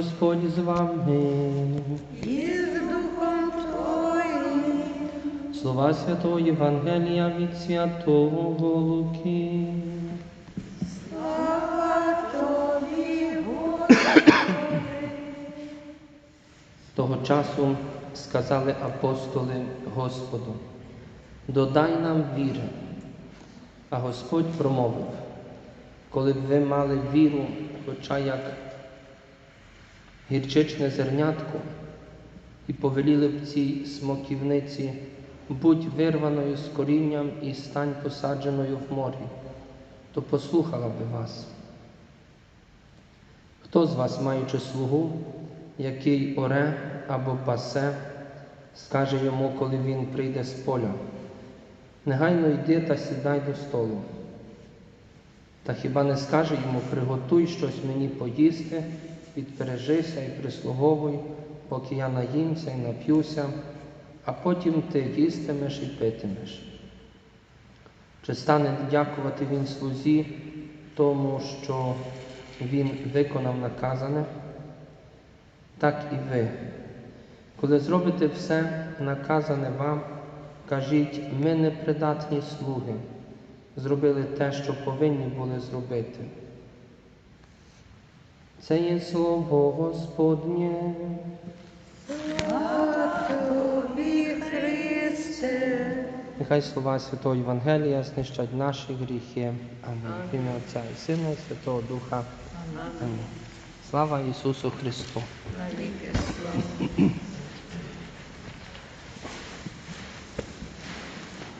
Господь з вами. І з Духом Твоїм. Слова Святого Євангелія від Святого Луки. Слава Тобі, Господи. Того часу сказали апостоли Господу, додай нам віри. А Господь промовив, коли б ви мали віру, хоча як гірчичне зернятко, і повеліли б цій смоківниці, будь вирваною з корінням і стань посадженою в морі, то послухала би вас. Хто з вас, маючи слугу, який оре або пасе, скаже йому, коли він прийде з поля, негайно йди та сідай до столу. Та хіба не скаже йому, приготуй щось мені поїсти, підпережися і прислуговуй, поки я наїмся і нап'юся, а потім ти їстимеш і питимеш. Чи стане дякувати він слузі тому, що він виконав наказане? Так і ви. Коли зробите все наказане вам, кажіть, ми непридатні слуги, зробили те, що повинні були зробити. Це є слово Господнє. Тобі, Христе. Нехай слова Святого Євангелія знищать наші гріхи. Амінь. В ім'я Отця і Сина і Святого Духа. Амінь. Слава Ісусу Христу!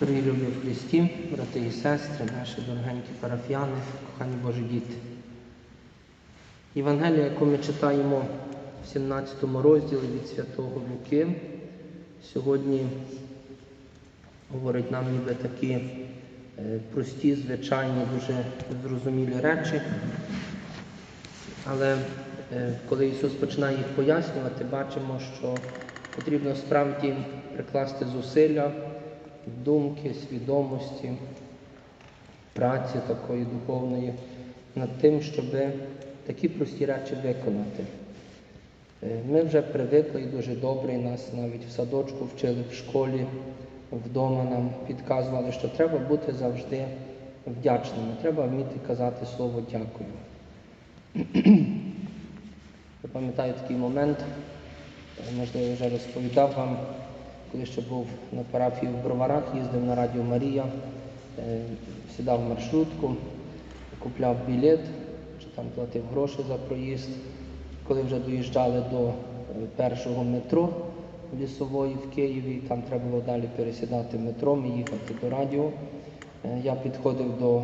Дорогі любі в Христі, брати і сестри, наші дорогенькі парафіяни, кохані Божі діти. Євангелія, яку ми читаємо в 17 розділі від Святого Луки, сьогодні говорить нам ніби такі е, прості, звичайні, дуже зрозумілі речі. Але е, коли Ісус починає їх пояснювати, бачимо, що потрібно справді прикласти зусилля, думки, свідомості, праці такої духовної над тим, щоб такі прості речі виконати. Е, Ми вже привикли і дуже добре, і нас навіть в садочку вчили в школі, вдома нам підказували, що треба бути завжди вдячними, треба вміти казати слово дякую. Я пам'ятаю такий момент, можливо, вже розповідав вам, коли ще був на парафії в Броварах, їздив на Радіо Марія, е, сідав в маршрутку, купляв білет, там платив гроші за проїзд. Коли вже доїжджали до е, першого метро лісової в Києві, там треба було далі пересідати метром і їхати до радіо. Е, Я підходив до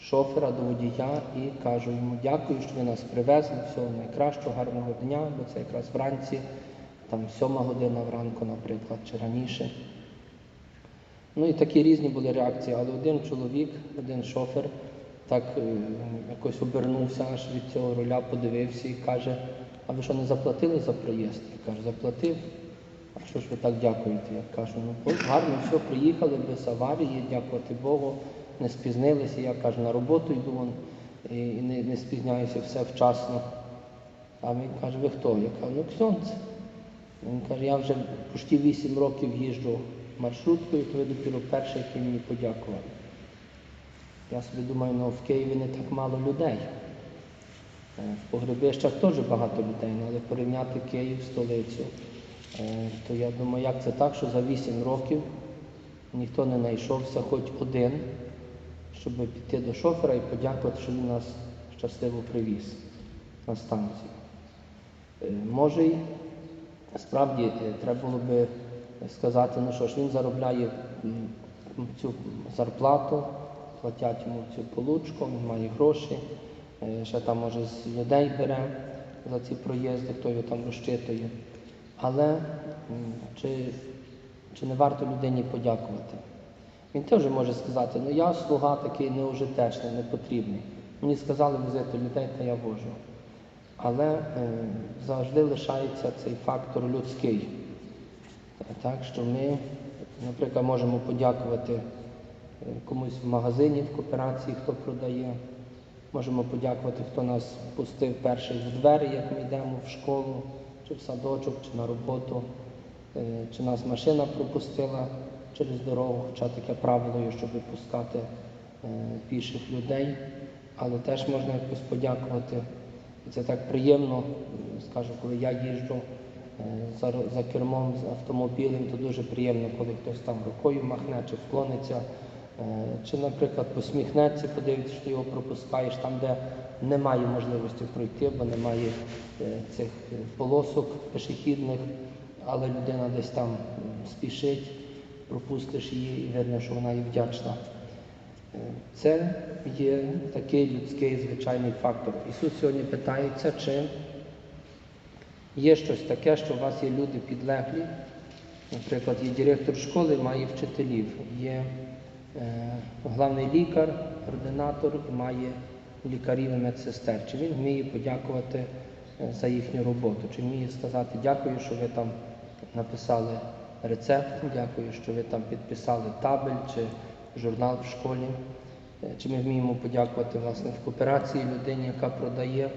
шофера, до водія і кажу йому дякую, що ви нас привезли, всього найкращого, гарного дня, бо це якраз вранці, там сьома година вранку, наприклад, чи раніше. Ну і такі різні були реакції, але один чоловік, один шофер так е, якось обернувся аж від цього руля, подивився і каже, а ви що не заплатили за проїзд? Я кажу, заплатив. А що ж ви так дякуєте? Я кажу, ну гарно, все, приїхали без аварії, дякувати Богу, не спізнилися. Я кажу, на роботу йду вон, і не, не спізняюся все вчасно. А він каже, ви хто? Я кажу, ну ксьонц. Він каже, я вже почти 8 років їжджу маршруткою, то ви допіру перший, який мені подякував. Я собі думаю, ну в Києві не так мало людей. Е, В Погребищах теж багато людей, ну, але порівняти Київ, столицю, е, то я думаю, як це так, що за 8 років ніхто не знайшовся, хоч один, щоб піти до шофера і подякувати, що він нас щасливо привіз на станцію. Е, Може, й справді треба було би сказати, ну що ж, він заробляє цю зарплату, платять йому цю получку, він має гроші, е, ще там може з людей бере за ці проїзди, хто його там розчитує. Але чи, чи не варто людині подякувати? Він теж може сказати, ну я слуга такий неужитечний, непотрібний. Мені сказали возити людей, та я вожу. Але е, завжди лишається цей фактор людський. Так що ми, наприклад, можемо подякувати комусь в магазині, в кооперації, хто продає. Можемо подякувати, хто нас пустив перший в двері, як ми йдемо в школу, чи в садочок, чи на роботу, Е, чи нас машина пропустила через дорогу, хоча таке правило щоб випускати е, піших людей. Але теж можна якось подякувати. Це так приємно, скажу, коли я їжджу е, за, за кермом з автомобілем, то дуже приємно, коли хтось там рукою махне чи вклониться, чи, наприклад, посміхнеться, подивиться, що ти його пропускаєш там, де немає можливості пройти, бо немає е, цих е, полосок пішохідних, але людина десь там спішить, пропустиш її і видно, що вона є вдячна. Е, Це є такий людський звичайний фактор. Ісус сьогодні питається, чи є щось таке, що у вас є люди підлеглі. Наприклад, є директор школи, має вчителів, є е, главний лікар, ординатор і має лікарів і медсестер. Чи він вміє подякувати е, за їхню роботу? Чи вміє сказати дякую, що ви там написали рецепт, дякую, що ви там підписали табель чи журнал в школі. Е, Чи ми вміємо подякувати власне в кооперації людині, яка продає,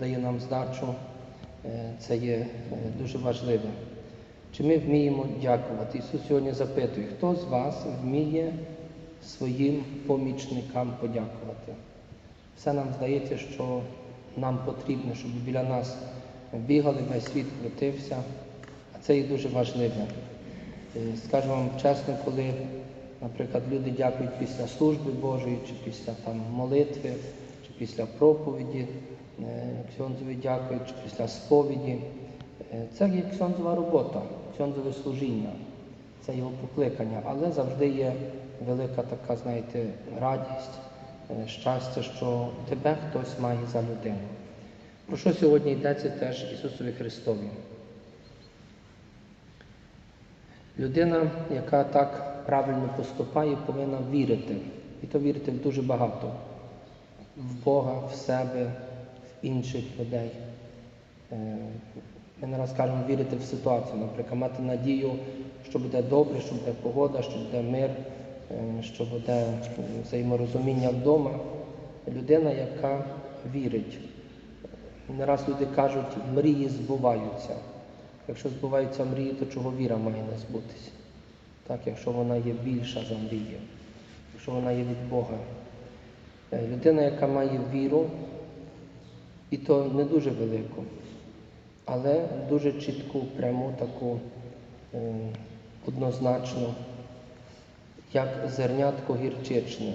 дає нам здачу. Це є дуже важливо. Чи ми вміємо дякувати? Ісус сьогодні запитує, хто з вас вміє своїм помічникам подякувати? Все нам здається, що нам потрібно, щоб біля нас бігали, весь світ крутився, а це є дуже важливо. Е, Скажу вам чесно, коли, наприклад, люди дякують після служби Божої, чи після там, молитви, чи після проповіді, е, ксьонзові дякують, чи після сповіді, е, це є ксьонзова робота, ксьонзове служіння, це його покликання, але завжди є велика така, знаєте, радість, е, щастя, що тебе хтось має за людину. Про що сьогодні йдеться теж Ісусові Христові? Людина, яка так правильно поступає, повинна вірити. І то вірити в дуже багато. В Бога, в себе, в інших людей. Е, Ми не раз кажемо вірити в ситуацію, наприклад, мати надію, що буде добре, що буде погода, що буде мир, що буде е, взаєморозуміння вдома. Людина, яка вірить. Не раз люди кажуть, мрії збуваються. Якщо збуваються мрії, то чого віра має не збутися? Так, якщо вона є більша за мрію, якщо вона є від Бога. Е, Людина, яка має віру, і то не дуже велику, але дуже чітку, пряму, таку е, однозначну, як зернятко гірчичне.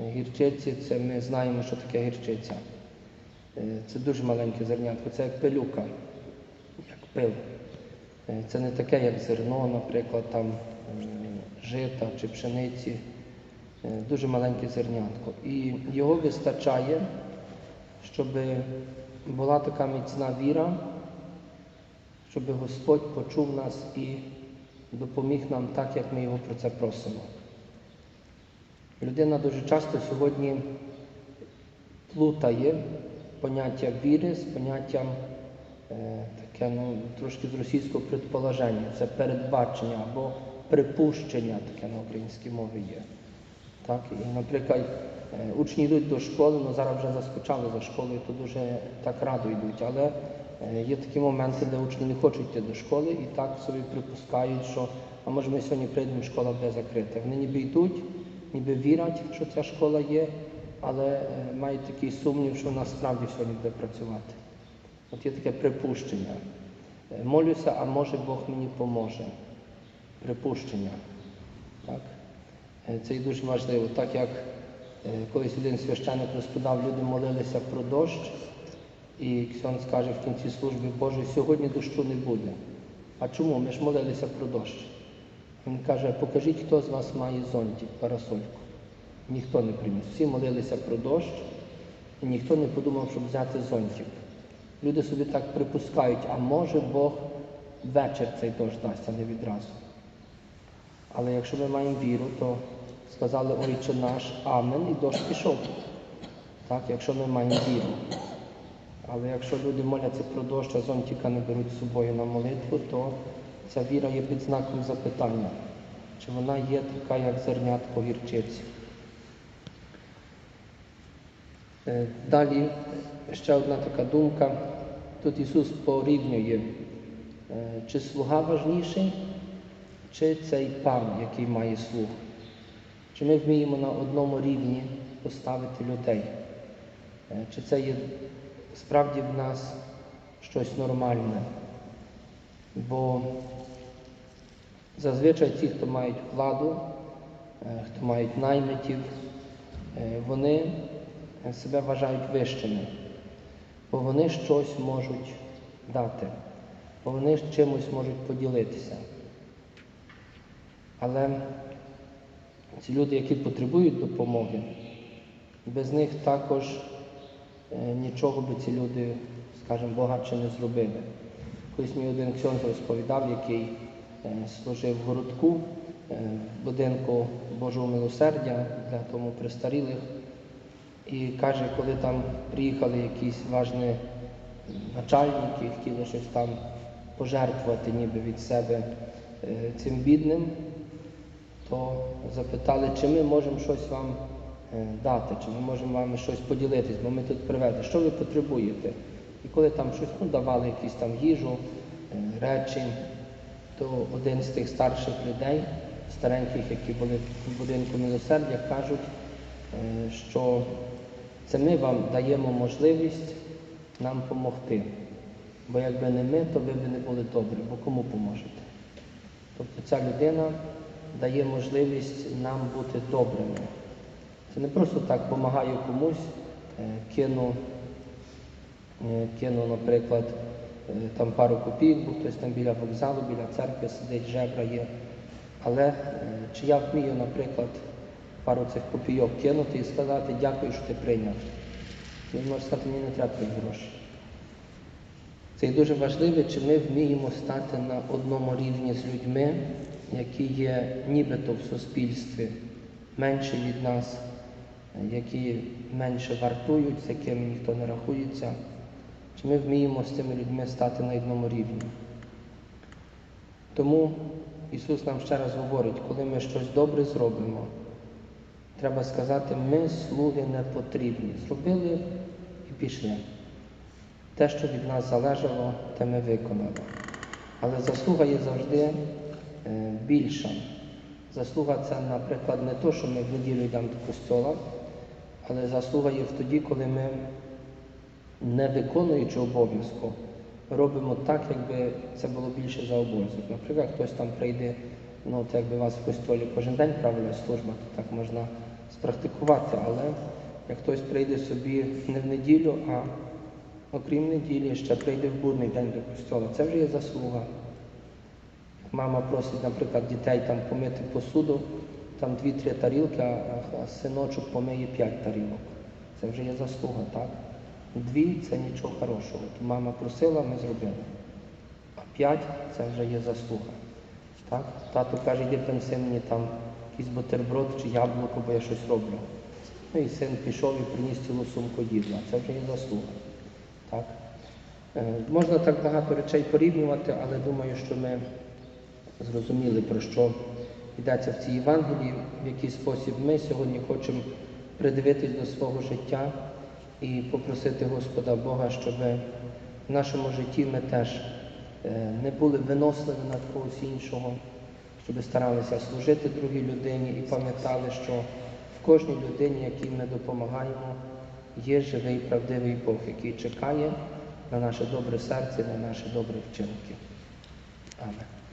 Е, Гірчиці це ми знаємо, що таке гірчиця. Е, Це дуже маленьке зернятко, це як пилюка, як пил. Е, Це не таке, як зерно, наприклад, там жита чи пшениці. Е, Дуже маленьке зернятко. І його вистачає, щоб була така міцна віра, щоб Господь почув нас і допоміг нам так, як ми його про це просимо. Людина дуже часто сьогодні плутає поняття віри з поняттям е, таке, ну, трошки з російського предположення, це передбачення або припущення, таке на українській мові є. Так? І, наприклад, е, учні йдуть до школи, ну зараз вже заскучали за школою, то дуже так радо йдуть. Але є такі моменти, де учні не хочуть йти до школи і так собі припускають, що а може ми сьогодні прийдемо, школа буде закрита. Вони ніби йдуть, ніби вірять, що ця школа є, але е, мають такий сумнів, що вона справді сьогодні буде працювати. От є таке припущення. Е, Молюся, а може Бог мені поможе. Припущення. Так? Е, Це і дуже важливо, так як Е, Колись один священник розповідав, люди молилися про дощ, і Ксьон скаже в кінці служби Божої, сьогодні дощу не буде. А чому? Ми ж молилися про дощ. Він каже, покажіть, хто з вас має зонтик, парасольку. Ніхто не приніс. Всі молилися про дощ, і ніхто не подумав, щоб взяти зонтик. Люди собі так припускають, а може Бог вечір цей дощ дасть, а не відразу. Але якщо ми маємо віру, то сказали Ойче наш Амен, і дощ пішов. Так, якщо ми маємо віру. Але якщо люди моляться про дощ, а зонтика не беруть з собою на молитву, то ця віра є під знаком запитання, чи вона є така, як зернятко гірчиці. Е, Далі ще одна така думка. Тут Ісус порівнює, е, чи слуга важніший, чи цей пан, який має слуг. Чи ми вміємо на одному рівні поставити людей? Е, Чи це є справді в нас щось нормальне? Бо зазвичай ті, хто мають владу, е, хто мають наймитів, е, вони себе вважають вищими, бо вони щось можуть дати, бо вони чимось можуть поділитися. Але ці люди, які потребують допомоги, без них також нічого би ці люди, скажімо, багатше не зробили. Колись мій один ксьонз розповідав, який е, служив в городку, е, в будинку Божого милосердя для тому престарілих. І каже, коли там приїхали якісь важні начальники, хотіли щось там пожертвувати ніби від себе е, цим бідним, то запитали, чи ми можемо щось вам е, дати, чи ми можемо вам щось поділитись, бо ми тут привезли, що ви потребуєте. І коли там щось ну, давали якісь там їжу, е, речі, то один з тих старших людей, стареньких, які були в будинку милосердя, кажуть, е, що це ми вам даємо можливість нам допомогти. Бо якби не ми, то ви б не були добрі, бо кому поможете? Тобто ця людина дає можливість нам бути добрими. Це не просто так допомагаю комусь, е, кину, е, кину, наприклад, е, там пару копійок, бо хтось там біля вокзалу, біля церкви сидить, жебра є. Але чи я вмію, наприклад, пару цих копійок кинути і сказати дякую, що ти прийняв. Він може сказати, мені не треба твої гроші. Це і дуже важливо, чи ми вміємо стати на одному рівні з людьми, які є нібито в суспільстві менші від нас, які менше вартують, з якими ніхто не рахується. Чи ми вміємо з цими людьми стати на одному рівні? Тому Ісус нам ще раз говорить, коли ми щось добре зробимо, треба сказати, ми слуги не потрібні. Зробили і пішли. Те, що від нас залежало, те ми виконали. Але заслуга є завжди е, більша. Заслуга це, наприклад, не то, що ми в неділю йдемо до костьола, але заслуга є в тоді, коли ми, не виконуючи обов'язку, робимо так, якби це було більше за обов'язок. Наприклад, хтось там прийде, ну от якби вас в костьолі кожен день правильна служба, то так можна спрактикувати. Але як хтось прийде собі не в неділю, а окрім неділі, ще прийде в будний день до костьола, це вже є заслуга. Мама просить, наприклад, дітей там помити посуду, там дві-три тарілки, а, синочок помиє п'ять тарілок. Це вже є заслуга, так? Дві це нічого хорошого. Мама просила, ми зробили. А п'ять це вже є заслуга. Так? Тато каже, йди принеси мені там якийсь бутерброд чи яблуко, бо я щось роблю. Ну і син пішов і приніс цілу сумку їдла. Це вже є заслуга. Так? Е, Можна так багато речей порівнювати, але думаю, що ми зрозуміли, про що йдеться в цій Євангелії, в який спосіб ми сьогодні хочемо придивитись до свого життя і попросити Господа Бога, щоб в нашому житті ми теж е, не були виносливі над когось іншого, щоб старалися служити другій людині і пам'ятали, що в кожній людині, якій ми допомагаємо, є живий правдивий Бог, який чекає на наше добре серце, на наші добрі вчинки. Амен.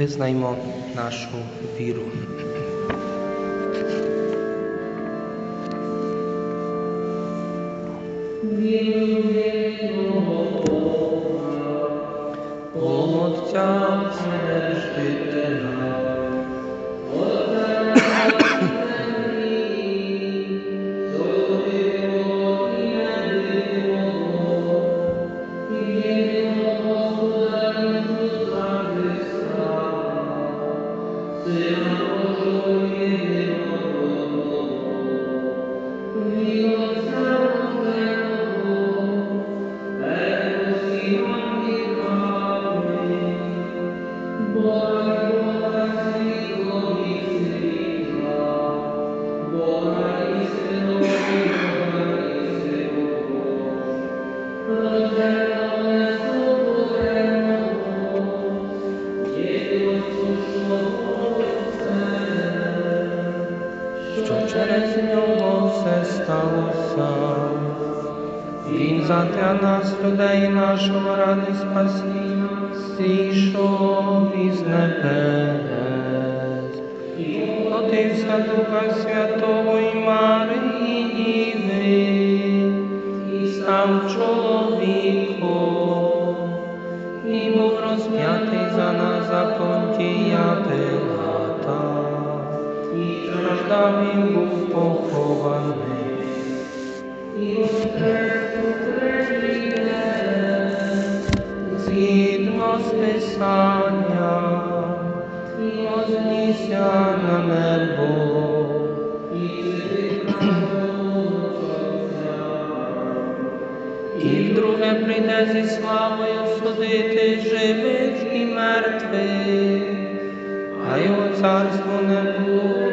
Визнаймо нашу віру. Отця зійшов із небес. Плотився Духа Святого і Марії Діви, і став чоловіком, і був розп'ятий за нас за понтія Пилата, і страждав і був похований. І згідно з Писання, вознісся на небо, і і вдруге прийде зі славою судити живих і мертвих, а його царство не кінця.